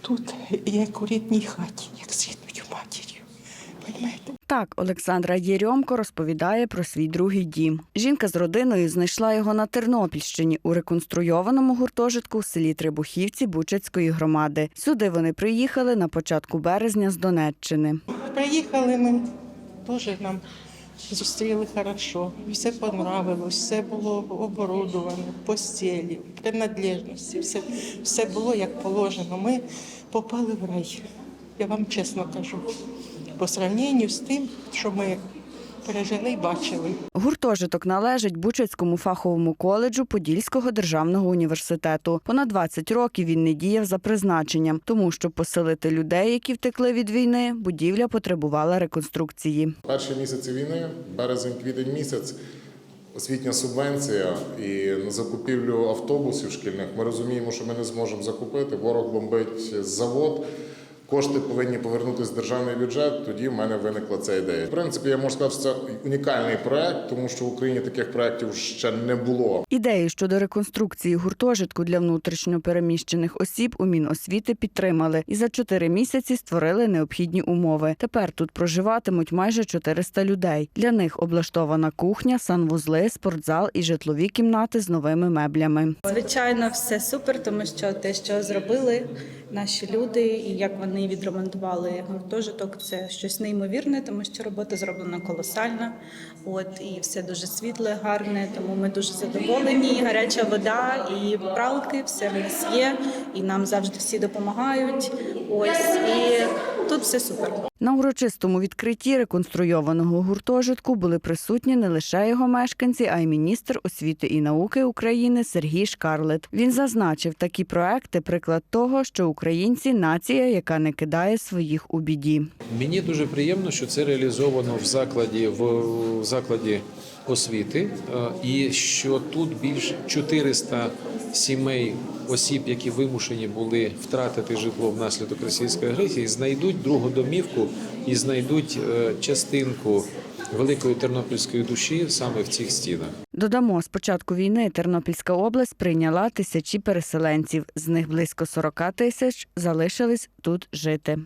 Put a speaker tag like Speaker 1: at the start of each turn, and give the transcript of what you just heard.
Speaker 1: Тут як у рідній хаті, як з рідною матір'ю. Понимаєте?
Speaker 2: Так, Олександра Єрьомко розповідає про свій другий дім. Жінка з родиною знайшла його на Тернопільщині у реконструйованому гуртожитку в селі Трибухівці Бучацької громади. Сюди вони приїхали на початку березня з Донеччини.
Speaker 1: Приїхали ми, теж нам зустріли хорошо. Все понравилось, все було оборудовано, постілі, принадлежності, все, все було як положено. Ми попали в рай. Я вам чесно кажу, по сравненню з тим, що ми пережили і бачили.
Speaker 2: Гуртожиток належить Бучацькому фаховому коледжу Подільського державного університету. Понад 20 років він не діяв за призначенням, тому що поселити людей, які втекли від війни, будівля потребувала реконструкції.
Speaker 3: Перші місяці війни, березень-квітень місяць, освітня субвенція і на закупівлю автобусів шкільних. Ми розуміємо, що ми не зможемо закупити. Ворог бомбить завод. Кошти повинні повернутися в державний бюджет. Тоді в мене виникла ця ідея. В принципі, я можу сказати, що це унікальний проект, тому що в Україні таких проєктів ще не було.
Speaker 2: Ідею щодо реконструкції гуртожитку для внутрішньо переміщених осіб у Міносвіти підтримали і за чотири місяці створили необхідні умови. Тепер тут проживатимуть майже 400 людей. Для них облаштована кухня, санвузли, спортзал і житлові кімнати з новими меблями.
Speaker 4: Звичайно, все супер, тому що те, що зробили наші люди, і як вони відремонтували гуртожиток, це щось неймовірне, тому що робота зроблена колосальна. От і все дуже світле, гарне. Тому ми дуже задоволені. Гаряча вода, і пралки, все в нас є. І нам завжди всі допомагають. Ось і тут все супер.
Speaker 2: На урочистому відкритті реконструйованого гуртожитку були присутні не лише його мешканці, а й міністр освіти і науки України Сергій Шкарлет. Він зазначив, такі проекти приклад того, що українці нація, яка не кидає своїх у біді.
Speaker 5: Мені дуже приємно, що це реалізовано в закладі в закладі освіти, е, і що тут більш 400 сімей осіб, які вимушені були втратити житло внаслідок російської агресії, знайдуть другу домівку і знайдуть е, частинку великої тернопільської душі саме в цих стінах.
Speaker 2: Додамо, з початку війни Тернопільська область прийняла тисячі переселенців. З них близько 40 тисяч залишились тут жити.